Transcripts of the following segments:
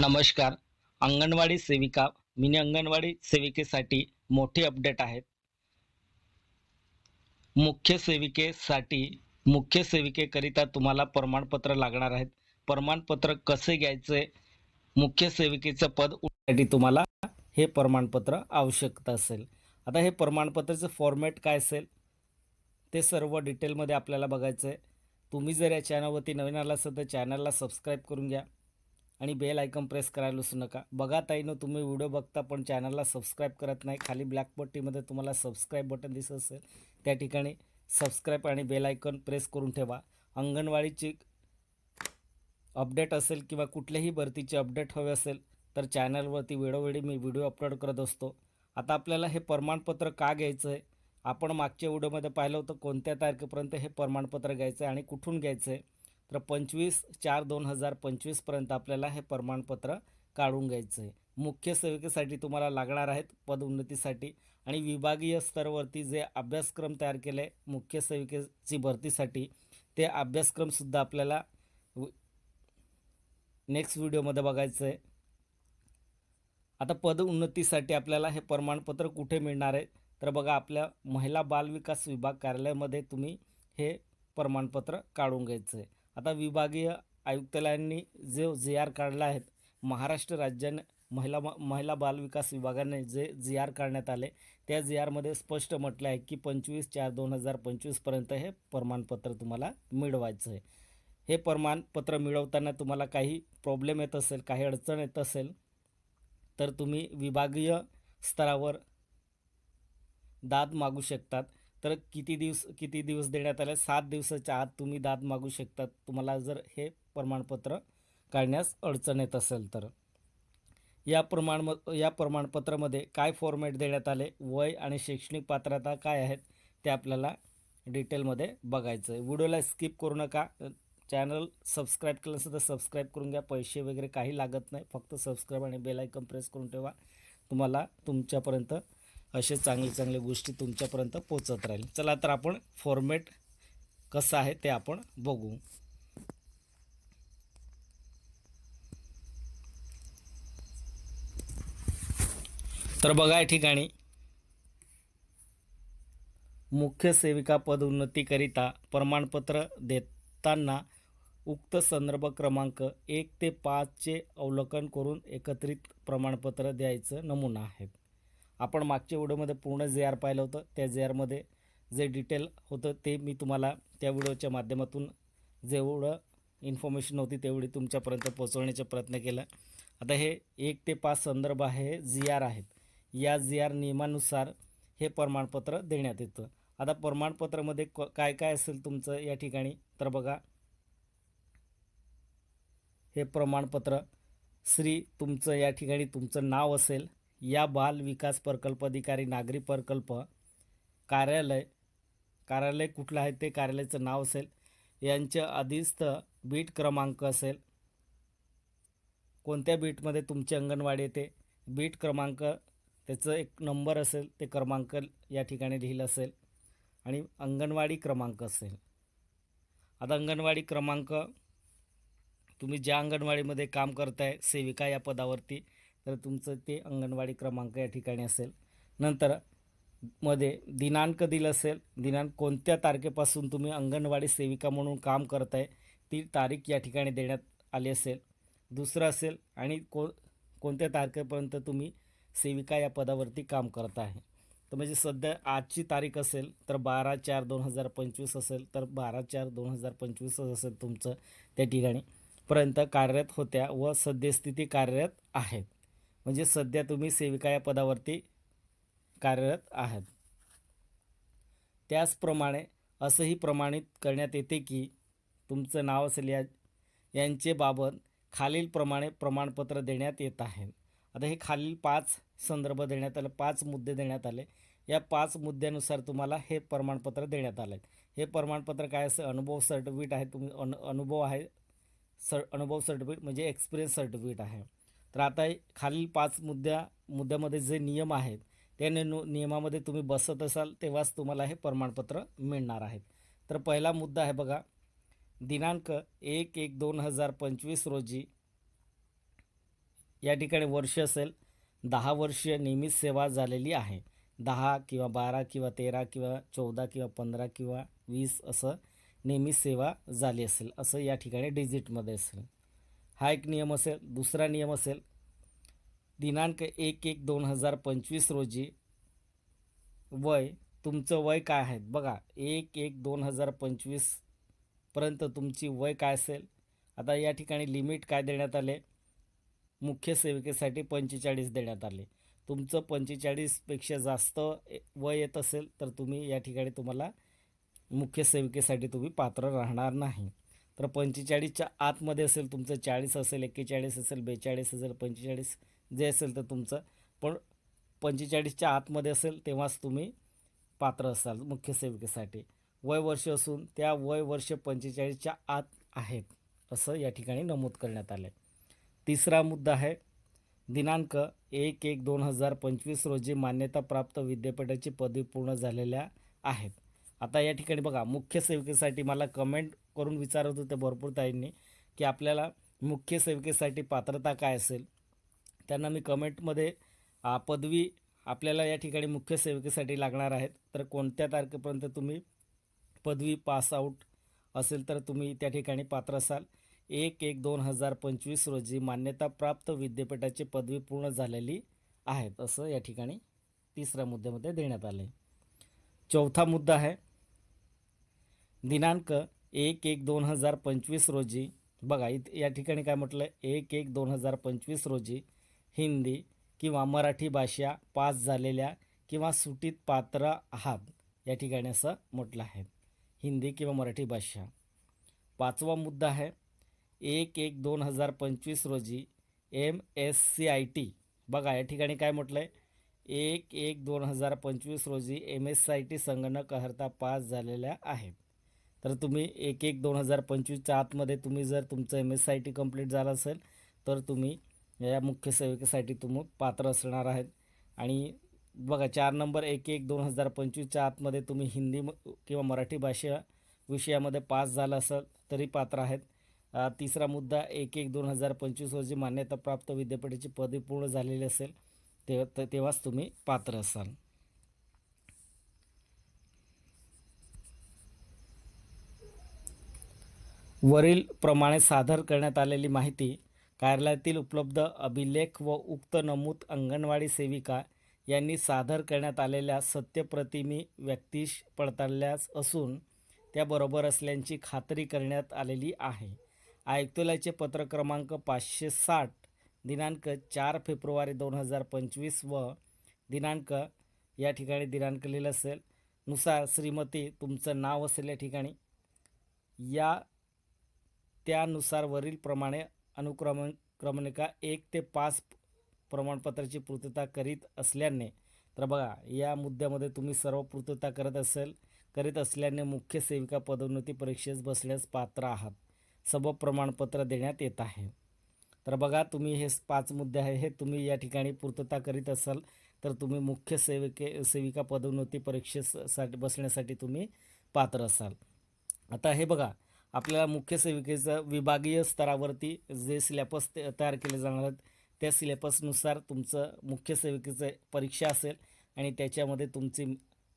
नमस्कार. अंगणवाडी सेविका मिनी अंगणवाडी सेविकेसाठी मोठी अपडेट आहेत. मुख्य सेविकेसाठी मुख्य सेविकेकरिता तुम्हाला प्रमाणपत्र लागणार आहेत. प्रमाणपत्र कसे घ्यायचे? मुख्य सेविकेचं पद उठण्यासाठी तुम्हाला हे प्रमाणपत्र आवश्यकता असेल. आता हे प्रमाणपत्राचं फॉर्मॅट काय असेल? ते सर्व डिटेलमध्ये आपल्याला बघायचं आहे तुम्ही जर या चॅनलवरती नवीन आला असेल तर चॅनलला सबस्क्राईब करून घ्या. आणि बेल आयकॉन प्रेस करायला विसरू नका. बघा ताईनं तुम्ही व्हिडिओ बघता पण चॅनलला सबस्क्राईब करत नाही. खाली ब्लॅक पट्टीमध्ये तुम्हाला सबस्क्राईब बटन दिसत असेल. त्या ठिकाणी सबस्क्राईब आणि बेल आयकॉन प्रेस करून ठेवा. अंगणवाडीची अपडेट असेल किंवा कुठल्याही भरतीचे अपडेट हवे असेल तर चॅनलवरती वेळोवेळी मी व्हिडिओ अपलोड करत असतो. आता आपल्याला हे प्रमाणपत्र का घ्यायचं आहे आपण मागच्या व्हिडिओमध्ये पाहिलं होतं कोणत्या तारखेपर्यंत हे प्रमाणपत्र घ्यायचं आहे आणि कुठून घ्यायचं आहे तर पंचवीस चार दोन हजार पंचवीसपर्यंत आपल्याला हे प्रमाणपत्र काढून घ्यायचं आहे मुख्य सेविकेसाठी तुम्हाला लागणार आहेत पदोन्नतीसाठी आणि विभागीय स्तरावरती जे अभ्यासक्रम तयार केले मुख्य सेविकेची भरतीसाठी ते अभ्यासक्रमसुद्धा आपल्याला नेक्स्ट व्हिडिओमध्ये बघायचं आहे आता पद उन्नतीसाठी आपल्याला हे प्रमाणपत्र कुठे मिळणार आहे? तर बघा आपल्या महिला बालविकास विभाग कार्यालयामध्ये तुम्ही हे प्रमाणपत्र काढून घ्यायचं आहे आता विभागीय आयुक्तालयांनी जे जे आर काढला आहेत महाराष्ट्र राज्याने महिला महिला बालविकास विभागाने जे जी आर काढण्यात आले त्या जी आरमध्ये स्पष्ट म्हटलं आहे की पंचवीस चार दोन हजार पंचवीसपर्यंत हे प्रमाणपत्र तुम्हाला मिळवायचं आहे. हे प्रमाणपत्र मिळवताना तुम्हाला काही प्रॉब्लेम येत असेल काही अडचण येत असेल तर तुम्ही विभागीय स्तरावर दाद मागू शकतात. तर किती दिवस किती दिवस देण्यात आले? सात दिवसाच्या आत तुम्ही दाद मागू शकतात तुम्हाला जर हे प्रमाणपत्र काढण्यास अडचण येत असेल तर. या प्रमाण या प्रमाणपत्रामध्ये काय फॉर्मॅट देण्यात आले? वय आणि शैक्षणिक पात्रता काय आहेत? ते आपल्याला डिटेलमध्ये बघायचं आहे व्हिडिओला स्किप करू नका. चॅनल सबस्क्राईब केलं असेल तर सबस्क्राईब करून घ्या. पैसे वगैरे काही लागत नाही. फक्त सबस्क्राईब आणि बेल आयकॉन प्रेस करून ठेवा. तुम्हाला तुमच्यापर्यंत असे चांगले चांगले गोष्टी तुमच्यापर्यंत पोचत राहील. चला तर आपण फॉर्मॅट कसं आहे ते आपण बघू. तर बघा या ठिकाणी. मुख्य सेविका पदोन्नतीकरिता प्रमाणपत्र देताना उक्त संदर्भ क्रमांक एक ते पाचचे अवलोकन करून एकत्रित प्रमाणपत्र द्यायचं नमुना आहेत आपण मागच्या व्हिडिओमध्ये पूर्ण जे आर पाहिलं होतं त्या जे आरमध्ये जे डिटेल होतं ते मी तुम्हाला त्या व्हिडिओच्या माध्यमातून जेवढं इन्फॉर्मेशन होती तेवढी तुमच्यापर्यंत पोहोचवण्याचा प्रयत्न केला. आता हे एक ते पाच संदर्भ आहे जी आर आहेत. या जी आर नियमानुसार हे प्रमाणपत्र देण्यात येतं. आता प्रमाणपत्रामध्ये क काय काय असेल तुमचं या ठिकाणी? तर बघा. हे प्रमाणपत्र श्री तुमचं या ठिकाणी तुमचं नाव असेल. या बाल विकास प्रकल्प अधिकारी नागरी प्रकल्प कार्यालय कार्यालय कुठलं आहे ते कार्यालयाचं नाव असेल. यांच्या अधिस्थ बीट क्रमांक असेल. कोणत्या बीटमध्ये तुमची अंगणवाडी येते? बीट क्रमांक त्याचं एक नंबर असेल ते क्रमांक या ठिकाणी लिहिलं असेल. आणि अंगणवाडी क्रमांक असेल. आता अंगणवाडी क्रमांक तुम्ही ज्या अंगणवाडीमध्ये काम करताय सेविका या पदावरती तर तुमचं ते अंगणवाडी क्रमांक या ठिकाणी असेल. नंतर मध्ये दिनांक दिलं असेल. दिनांक कोणत्या तारखेपासून तुम्ही अंगणवाडी सेविका म्हणून काम करताय ती तारीख या ठिकाणी देण्यात आली असेल. दुसरं असेल आणि को कोणत्या तारखेपर्यंत तुम्ही सेविका या पदावरती काम करत आहे तर म्हणजे सध्या आजची तारीख असेल तर बारा चार दोन हजार पंचवीस असेल तर बारा चार दोन हजार पंचवीसच असेल तुमचं त्या ठिकाणी. पर्यंत कार्यरत होत्या व सद्यस्थिती कार्यरत आहेत. म्हणजे सध्या तुम्ही सेविका या पदावरती कार्यरत आहात. त्याचप्रमाणे असंही प्रमाणित करण्यात येते की तुमचं नाव असेल या यांचे बाबत खालीलप्रमाणे प्रमाणपत्र देण्यात येत आहे. आता हे खालील पाच संदर्भ देण्यात आले पाच मुद्दे देण्यात आले. या पाच मुद्द्यानुसार तुम्हाला हे प्रमाणपत्र देण्यात आलं. आहे हे प्रमाणपत्र काय असं? अनुभव सर्टिफिकेट आहे तुम्ही अनु अनुभव आहे सर अनुभव सर्टिफिकेट म्हणजे एक्सपिरियन्स सर्टिफिकेट आहे. तर आता खालील पाच मुद्द्या मुद्द्यामध्ये जे नियम आहेत त्या नियम नियमामध्ये तुम्ही बसत असाल तेव्हाच तुम्हाला हे प्रमाणपत्र मिळणार आहेत. तर पहिला मुद्दा आहे बघा दिनांक एक एक दोन हजार पंचवीस रोजी या ठिकाणी वर्ष असेल दहा वर्ष नियमित सेवा झालेली आहे. दहा किंवा बारा किंवा तेरा किंवा चौदा किंवा पंधरा किंवा वीस असं नेहमी सेवा झाली असेल असं या ठिकाणी डिजिटमध्ये असेल. हा एक नियम असेल दुसरा नियम असेल. दिनांक एक एक दोन हजार पंचवीस रोजी वय तुमचं वय काय आहे? बघा एक एक दोन हजार पंचवीसपर्यंत तुमची वय काय असेल? आता या ठिकाणी लिमिट काय देण्यात आले? मुख्य सेविकेसाठी पंचेचाळीस देण्यात आले. तुमचं पंचेचाळीसपेक्षा जास्त ए- वय येत असेल तर तुम्ही या ठिकाणी तुम्हाला मुख्य सेविकेसाठी तुम्ही पात्र राहणार नाही. तर पंचेचाळीसच्या आतमध्ये असेल तुमचं चाळीस असेल एक्केचाळीस असेल बेचाळीस असेल पंचेचाळीस जे असेल तर तुमचं. पण पंचेचाळीसच्या आतमध्ये असेल तेव्हाच तुम्ही पात्र असाल मुख्य सेविकेसाठी. वय वर्ष असून त्या वय वर्ष पंचेचाळीसच्या आत आहेत असं या ठिकाणी नमूद करण्यात आलं आहे तिसरा मुद्दा आहे दिनांक एक एक दोन हजार पंचवीस रोजी मान्यताप्राप्त विद्यापीठाची पदवी पूर्ण झालेल्या आहेत. आता या ठिकाणी बघा मुख्य सेविकेसाठी मला कमेंट करून विचारत होते भरपूर ताईंनी की आपल्याला मुख्य सेविकेसाठी पात्रता काय असेल? त्यांना मी कमेंटमध्ये पदवी आपल्याला या ठिकाणी मुख्य सेविकेसाठी लागणार आहेत. तर कोणत्या तारखेपर्यंत तुम्ही पदवी पास आऊट असेल तर तुम्ही त्या ठिकाणी पात्र असाल. एक एक दोन हजार पंचवीस रोजी मान्यताप्राप्त विद्यापीठाची पदवी पूर्ण झालेली आहेत असं या ठिकाणी तिसऱ्या मुद्द्यामध्ये देण्यात आले चौथा मुद्दा आहे दिनांक एक एक दोन हजार पंचवीस रोजी. बघा इत या ठिकाणी काय म्हटलं? आहे एक एक दोन हजार पंचवीस रोजी हिंदी किंवा मराठी भाषा पास झालेल्या किंवा सुटीत पात्र आहात. या ठिकाणी असं म्हटलं आहे. हिंदी किंवा मराठी भाषा. पाचवा मुद्दा आहे. एक एक दोन हजार पंचवीस रोजी M S C I T बघा या ठिकाणी काय म्हटलं आहे एक एक दोन हजार पंचवीस रोजी M S C I T संगणक अर्हता पास झालेल्या आहेत. तर तुम्ही एक एक दोन हजार पंचवीसच्या आतमध्ये तुम्ही जर तुमचं M S I T complete झालं असेल तर तुम्ही या मुख्य सेविकेसाठी तुम्ही पात्र असणार आहेत. आणि बघा चार नंबर एक एक दोन हजार पंचवीसच्या आतमध्ये तुम्ही हिंदी म- किंवा मराठी भाषा विषयामध्ये पास झाला असाल तरी पात्र आहेत. तिसरा मुद्दा एक एक दोन हजार पंचवीस रोजी मान्यताप्राप्त विद्यापीठाची पदवी पूर्ण झालेली असेल तेव्हा ते- तेव्हाच तुम्ही पात्र असाल. वरील प्रमाणे सादर करण्यात आलेली माहिती कार्यालयातील उपलब्ध अभिलेख व उक्त नमूद अंगणवाडी सेविका यांनी सादर करण्यात आलेल्या सत्यप्रतिमी व्यक्तीश पडताळल्यास असून त्या बरोबर असल्याची खात्री करण्यात आलेली आहे. आयुक्तालयाचे पत्र क्रमांक पाचशे साठ दिनांक चार फेब्रुवारी दोन हजार पंचवीस व दिनांक या ठिकाणी दिनांक लिहिलं असेल. नुसार श्रीमती तुमचं नाव असेल या ठिकाणी. या त्यानुसार वरील प्रमाणे अनुक्रम क्रमणिका एक ते पाच प्रमाणपत्राची पूर्तता करीत असल्याने तर बघा या मुद्द्यामध्ये तुम्ही सर्व पूर्तता करत असेल करीत असल्याने मुख्य सेविका पदोन्नती परीक्षेस बसण्यास पात्र आहात. सब प्रमाणपत्र देण्यात येत आहे. तर बघा तुम्ही हे पाच मुद्दे आहे हे तुम्ही या ठिकाणी पूर्तता करीत असाल तर तुम्ही मुख्य सेविके सेविका पदोन्नती परीक्षेसाठी बसण्यासाठी तुम्ही पात्र असाल. आता हे बघा आपल्याला मुख्य सेविकेचं विभागीय स्तरावरती जे सिलेबस तयार केले जाणार आहेत त्या सिलेबसनुसार तुमचं मुख्य सेविकेचं परीक्षा असेल आणि त्याच्यामध्ये तुमची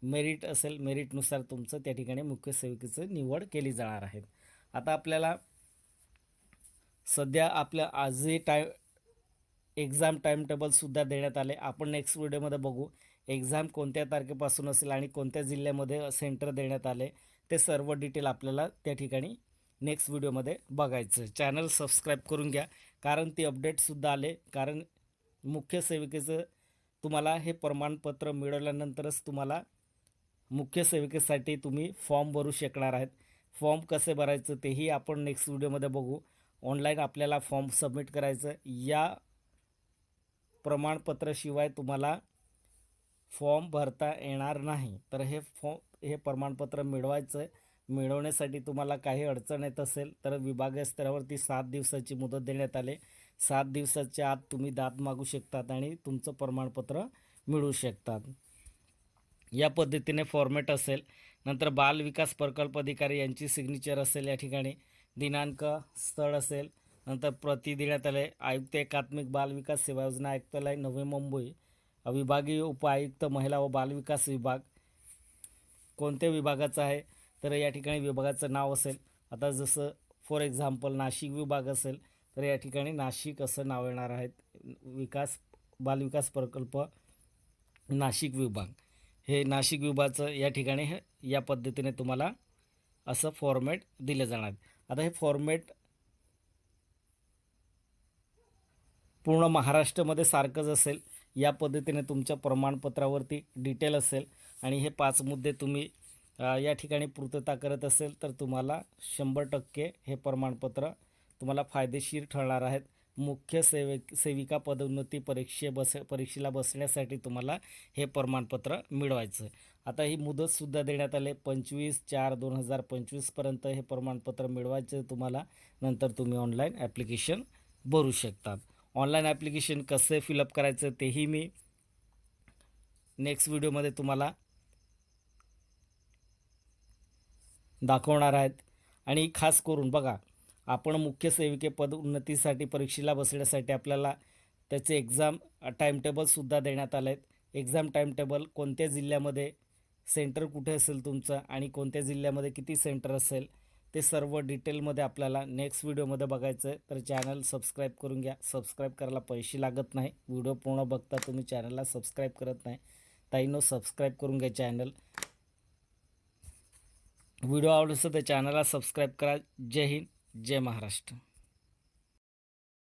मेरिट असेल मेरिटनुसार तुमचं त्या ठिकाणी मुख्य सेविकेचं निवड केली जाणार आहे. आता आपल्याला सध्या आपल्या आजही टाय एक्झाम टाईम टेबलसुद्धा देण्यात आले. आपण नेक्स्ट व्हिडिओमध्ये बघू. एक्झाम कोणत्या तारखेपासून असेल आणि कोणत्या जिल्ह्यामध्ये सेंटर देण्यात आले. ते सर्व डिटेल आपल्याला त्या ठिकाणी नेक्स्ट व्हिडिओमध्ये बघायचं. चॅनल सबस्क्राईब करून घ्या. कारण ते अपडेटसुद्धा आले. कारण मुख्य सेविकेचं तुम्हाला हे प्रमाणपत्र मिळवल्यानंतरच तुम्हाला मुख्य सेविकेसाठी तुम्ही फॉर्म भरू शकणार आहेत. फॉर्म कसे भरायचं तेही आपण नेक्स्ट व्हिडिओमध्ये बघू. ऑनलाईन आपल्याला फॉर्म सबमिट करायचं. या प्रमाणपत्राशिवाय तुम्हाला फॉर्म भरता येणार नाही. तर हे फॉर्म हे प्रमाणपत्र मिळवायचं आहे मिळवण्यासाठी तुम्हाला काही अडचण येत असेल तर विभागीय स्तरावरती सात दिवसाची मुदत देण्यात आले. सात दिवसाच्या आत तुम्ही दाद मागू शकतात आणि तुमचं प्रमाणपत्र मिळू शकतात. या पद्धतीने फॉर्मॅट असेल. नंतर बाल विकास प्रकल्प अधिकारी यांची सिग्नेचर असेल या ठिकाणी. दिनांक स्थळ असेल. नंतर प्रति देण्यात आले. आयुक्त एकात्मिक बाल विकास सेवा योजना आयुक्तालय नवी मुंबई. विभागीय उपायुक्त महिला व बालविकास विभाग. कोणत्या विभागाचं आहे तर या ठिकाणी विभागाचं नाव असेल. आता जसं फॉर एक्झाम्पल नाशिक विभाग असेल तर या ठिकाणी नाशिक असं नाव येणार आहेत विकास बालविकास प्रकल्प नाशिक विभाग. हे नाशिक विभागाचं या ठिकाणी हे या पद्धतीने तुम्हाला असं फॉर्मॅट दिले जाणार आता हे फॉर्मॅट पूर्ण महाराष्ट्रामध्ये सारखंच असेल. या पद्धतीने तुमच्या प्रमाणपत्रावरती डिटेल असेल. आणि हे पाच मुद्दे तुम्ही या ठिकाणी पूर्तता करत असेल तर तुम्हाला शंभर टक्के हे प्रमाणपत्र तुम्हाला फायदेशीर ठरणार आहेत. मुख्य सेवे सेविका पदोन्नती परीक्षे बस परीक्षेला बसण्यासाठी तुम्हाला हे प्रमाणपत्र मिळवायचं. आता ही मुदतसुद्धा देण्यात आले. पंचवीस चार दोन हजार पंचवीसपर्यंत हे प्रमाणपत्र मिळवायचं तुम्हाला. नंतर तुम्ही ऑनलाईन ॲप्लिकेशन भरू शकतात. ऑनलाईन ॲप्लिकेशन कसे फिलअप करायचं तेही मी नेक्स्ट व्हिडिओमध्ये तुम्हाला दाखवणार आहेत. आणि खास करून बघा आपण मुख्य सेविके पद उन्नतीसाठी परीक्षेला बसण्यासाठी आपल्याला त्याचे एक्झाम टाईमटेबलसुद्धा देण्यात आले आहेत एक्झाम टाईमटेबल कोणत्या जिल्ह्यामध्ये सेंटर कुठे असेल तुमचं आणि कोणत्या जिल्ह्यामध्ये किती सेंटर असेल ते सर्व डिटेलमध्ये आपल्याला नेक्स्ट व्हिडिओमध्ये बघायचं आहे. तर चॅनल सबस्क्राईब करून घ्या. सबस्क्राईब करायला पैसे लागत नाही. व्हिडिओ पूर्ण बघता तुम्ही चॅनलला सबस्क्राईब करत नाही. ताईनो सबस्क्राईब करून घ्या चॅनल व्हिडिओ आवडलं तर चॅनलला सबस्क्राईब करा. जय हिंद जय महाराष्ट्र.